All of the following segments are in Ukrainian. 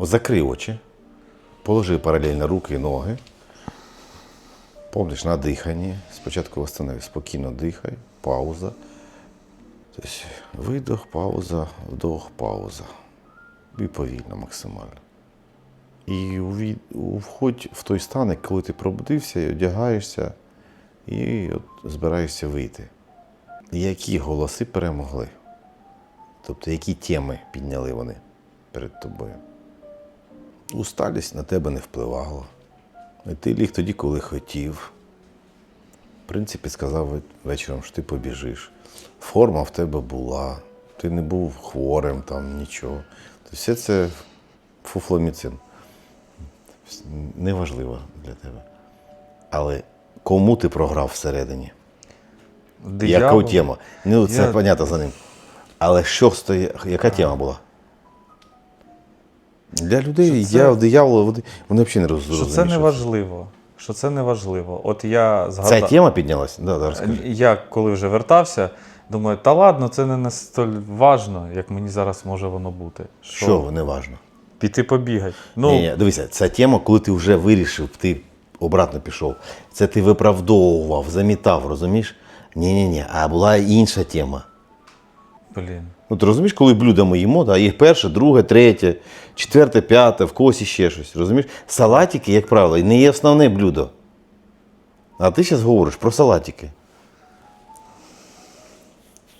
Закрий очі, положи паралельно руки і ноги. Помниш на диханні. Спочатку восстанови, спокійно дихай, пауза. Тобто видох, пауза, вдох, пауза. І повільно максимально. І входь в той стан, коли ти пробудився і одягаєшся, і от збираєшся вийти. Які голоси перемогли? Тобто, які теми підняли вони перед тобою? Усталість на тебе не впливала. І ти ліг тоді, коли хотів. В принципі, сказав вечором, що ти побіжиш. Форма в тебе була, ти не був хворим, там нічого. Тобто все це фуфломіцин. Неважливо для тебе. Але кому ти програв всередині? Яка тема? Ну, це Я- понятно за ним. Але що стоїть, яка тема була? Для людей, це- я диявола, вони, взагалі не розуміють. Що це не важливо. Що це не важливо. От я Ця тема піднялась? Да, да, розкажи. Я коли вже вертався, думаю, та ладно, це не настільки важно, як мені зараз може воно бути. Що не важно? Піти побігати. Ну, Ні, ні, дивися, ця тема, коли ти вже вирішив, ти обратно пішов. Це ти виправдовував, замітав, розумієш? Ні, ні, ні. А була інша тема. Блін. Ну, ти розумієш, коли блюда ми їмо, да, є перше, друге, третє, четверте, п'яте, в когось іще щось. Розумієш? Салатики, як правило, не є основне блюдо. А ти зараз говориш про салатики.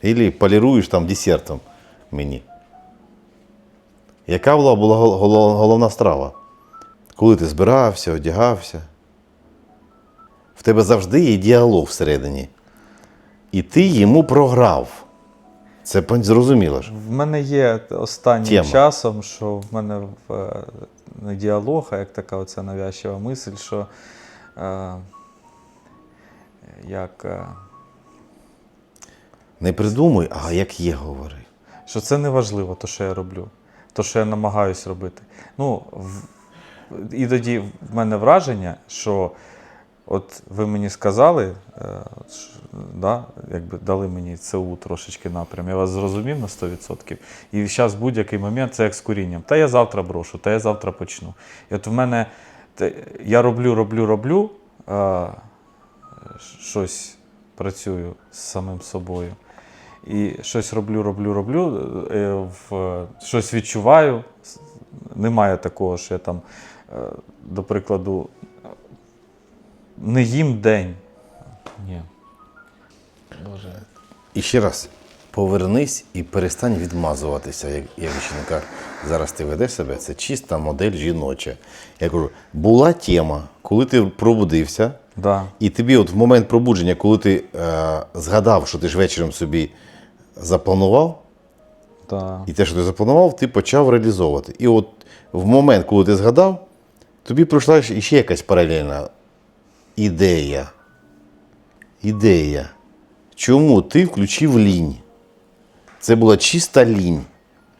Ілі поліруєш там десертом мені. Яка була, була гол- гол- головна страва? Коли ти збирався, одягався? В тебе завжди є діалог всередині. І ти йому програв. Це зрозуміло ж. В мене є останнім Тема. часом, що в мене в, е, не діалог, а як така оця навязчива мисль, що е, як, е, Не придумуй, а як є говори. що це не важливо, то, що я роблю, то, що я намагаюсь робити. Ну, в, іноді в мене враження, що от ви мені сказали, е, да, якби дали мені ЦУ трошечки напрям, я вас зрозумів на 100%. І зараз будь-який момент це як з курінням. Та я завтра брошу, та я завтра почну. І от в мене я роблю, роблю, роблю, е, щось працюю з самим собою. І щось роблю, роблю, роблю, е, щось відчуваю. Немає такого, що я там, до прикладу, не їм день. Ні. Боже. І ще раз, повернись і перестань відмазуватися, як, як жінка. Зараз ти ведеш себе, це чиста модель жіноча. Я кажу, була тема, коли ти пробудився, Да. і тобі от в момент пробудження, коли ти е, згадав, що ти ж вечором собі запланував, Да. і те, що ти запланував, ти почав реалізовувати. І от в момент, коли ти згадав, тобі прийшла ще ще якась паралельна ідея. Ідея. Чому ти включив лінь? Це була чиста лінь.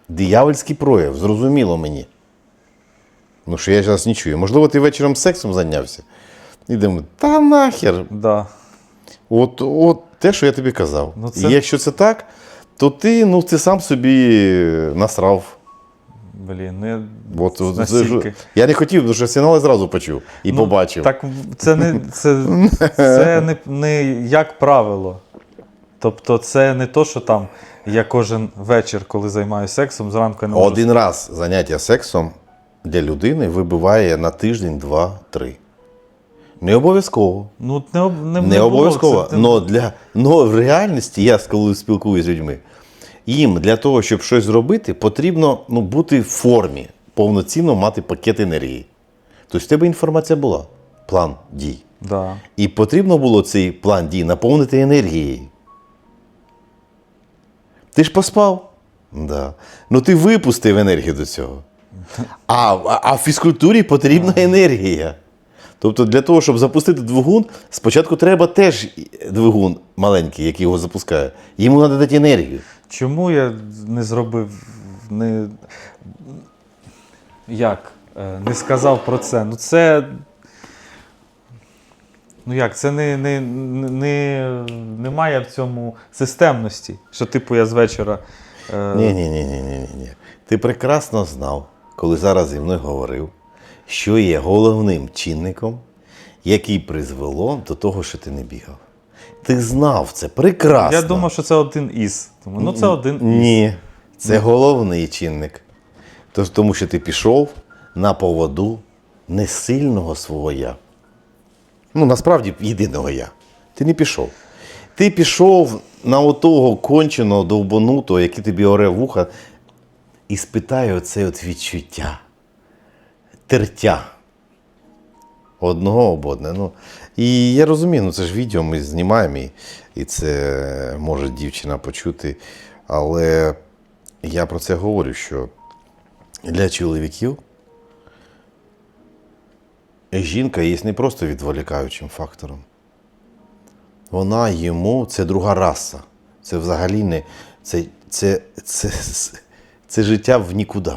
Диявольський прояв, зрозуміло мені. Ну, що я зараз не чую. Можливо, ти вечором сексом зайнявся. І думаю, та нахер, Да. От, от те, що я тобі казав. Ну, це- І якщо це так, то ти, ну, ти сам собі насрав. Блін, ну я От, от, це настільки. ж- я не хотів, тому що сигнали зразу почув і Ну, побачив. Так це не це, це не, не як правило. Тобто, це не то, що там я кожен вечір, коли займаюся сексом, зранку я не можу Один раз заняття сексом для людини вибиває на тиждень, два, три. Не обов'язково. Ну, не, об- не, Не було, обов'язково. це- Но, для, но в реальності, я коли спілкуюся з людьми, їм для того, щоб щось зробити, потрібно ну, бути в формі, повноцінно мати пакет енергії. Тобто в тебе інформація була, план дій. Да. І потрібно було цей план дій наповнити енергією. Ти ж поспав? Да. Ну ти випустив енергію до цього. А, а, а в фізкультурі потрібна енергія. Тобто для того, щоб запустити двигун, спочатку треба теж двигун маленький, який його запускає. Йому треба дати енергію. Чому я не зробив, не, як, Е, не сказав про це? Ну, це. Ну як, це не, не, не, немає в цьому системності. Що, типу, я з вечора. Е, Ні, ні, ні, ні, ні, ні. Ти прекрасно знав, коли зараз зі мною говорив, що є головним чинником, який призвело до того, що ти не бігав. Ти знав це прекрасно. Я думав, що це один із. Думаю, ну це один із. Ні, це головний чинник. Тож, тому що ти пішов на поводу несильного свого я. Ну, насправді, єдиного я. Ти не пішов. Ти пішов на отого конченого, довбанутого, який тобі оре вуха, і спитає оце от відчуття, тертя. Одного об одне. Ну, і я розумію, ну це ж відео ми знімаємо, і, це може дівчина почути. Але я про це говорю, що для чоловіків жінка є не просто відволікаючим фактором. Вона йому це друга раса. Це взагалі не це, це, це, це, це життя в нікуди.